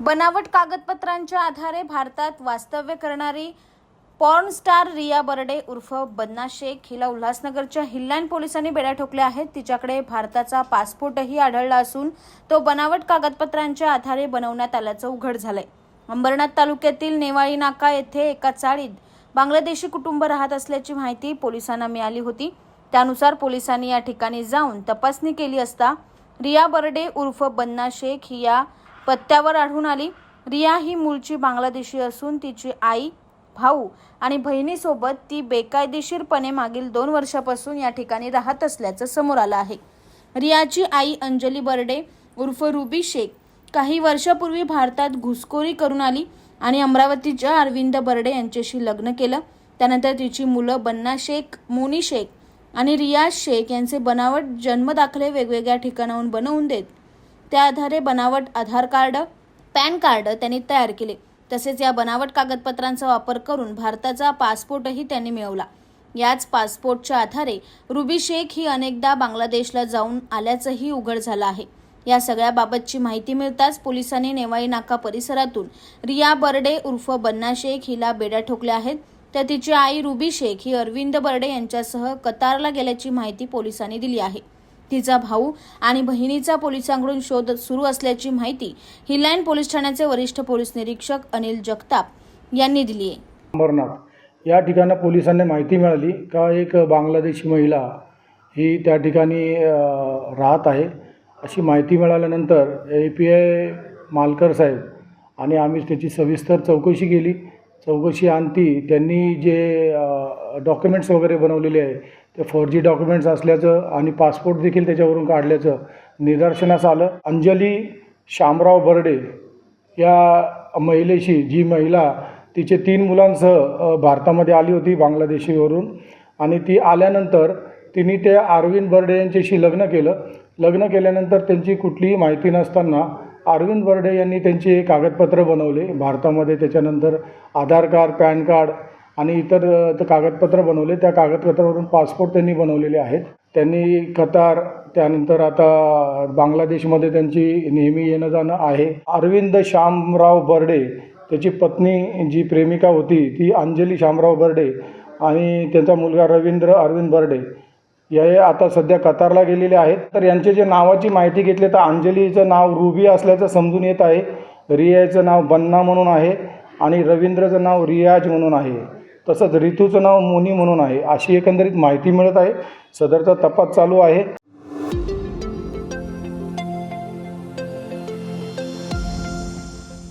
बनावट कागदपत्रांच्या आधारे भारतात वास्तव्य करणारी पॉर्न स्टार रिया बर्डे उर्फ बन्ना शेख हिला उल्हासनगरच्या हिल्लान पोलिसांनी बेड्या ठोकल्या आहेत. तिच्याकडे भारताचा पासपोर्टही आढळला असून तो बनावट कागदपत्रांच्या आधारे बनवण्यात आल्याचं उघड झालंय. अंबरनाथ तालुक्यातील नेवाळी नाका येथे एका चाळीत बांगलादेशी कुटुंब राहत असल्याची माहिती पोलिसांना मिळाली होती. त्यानुसार पोलिसांनी या ठिकाणी जाऊन तपासणी केली असता रिया बर्डे उर्फ बन्ना शेख ही या पत्त्यावर आढळून आली. रिया ही मूळची बांगलादेशी असून तिची आई भाऊ आणि बहिणीसोबत ती बेकायदेशीरपणे मागील दोन वर्षापासून या ठिकाणी राहत असल्याचं समोर आलं आहे. रियाची आई अंजली बर्डे उर्फ रुबी शेख काही वर्षापूर्वी भारतात घुसखोरी करून आली आणि अमरावतीच्या अरविंद बर्डे यांच्याशी लग्न केलं. त्यानंतर तिची मुलं बन्ना शेख मोनी शेख आणि रियाज शेख यांचे बनावट जन्मदाखले वेगवेगळ्या ठिकाणाहून बनवून देत त्या आधारे बनावट आधार कार्ड पॅन कार्ड त्यांनी तयार केले. तसेच या बनावट कागदपत्रांचा वापर करून भारताचा पासपोर्टही त्यांनी मिळवला. याच पासपोर्टच्या आधारे रुबी शेख ही अनेकदा बांगलादेशला जाऊन आल्याचंही उघड झालं आहे. या सगळ्याबाबतची माहिती मिळताच पोलिसांनी नेवाई नाका परिसरातून रिया बर्डे उर्फ बन्ना शेख हिला बेड्या ठोकल्या आहेत. तर तिची आई रुबी शेख ही अरविंद बर्डे यांच्यासह कतारला गेल्याची माहिती पोलिसांनी दिली आहे. तिचा भाऊ आणि बहिणीचा पोलिसांकडून शोध सुरू असल्याची माहिती हिलँड पोलीस ठाण्याचे वरिष्ठ पोलीस निरीक्षक अनिल जगताप यांनी दिली आहे. अंबरनाथ या ठिकाणी पोलिसांना माहिती मिळाली का एक बांगलादेशी महिला ही त्या ठिकाणी राहत आहे? अशी माहिती मिळाल्यानंतर ए पी आय मालकर साहेब आणि आम्ही त्याची सविस्तर चौकशी केली. चौकशी आणती त्यांनी जे डॉक्युमेंट्स वगैरे बनवलेले आहे. ते फोर जी डॉक्युमेंट्स असल्याचं आणि पासपोर्ट देखील त्याच्यावरून काढल्याचं निदर्शनास आलं. अंजली शामराव बर्डे या महिलेशी जी महिला तिचे तीन मुलांसह भारतामध्ये आली होती बांगलादेशीवरून आणि ती आल्यानंतर तिने त्या अरविंद बर्डे यांच्याशी लग्न केलं. लग्न केल्यानंतर त्यांची कुठलीही माहिती नसताना अरविंद बर्डे यांनी त्यांचे कागदपत्र बनवले. भारतामध्ये त्याच्यानंतर आधार कार्ड पॅन कार्ड आणि इतर कागदपत्र बनवले त्या कागदपत्रावरून पासपोर्ट त्यांनी बनवलेले आहेत. त्यांनी कतार त्यानंतर आता बांगलादेशमध्ये त्यांची नेहमी येणं जाणं आहे. अरविंद श्यामराव बर्डे त्याची पत्नी जी प्रेमिका होती ती अंजली श्यामराव बर्डे आणि त्यांचा मुलगा रवींद्र अरविंद बर्डे हे आता सध्या कतारला गेलेले आहेत. तर यांचे जे नावाची माहिती घेतली तर अंजलीचं नाव रुबी असल्याचं समजून येत आहे. रियाचं नाव बन्ना म्हणून आहे आणि रवींद्रचं नाव रियाज म्हणून आहे. तसंच रितूचं नाव मोनी म्हणून आहे. अशी एकंदरीत माहिती मिळत आहे. सदरचा तपास चालू आहे.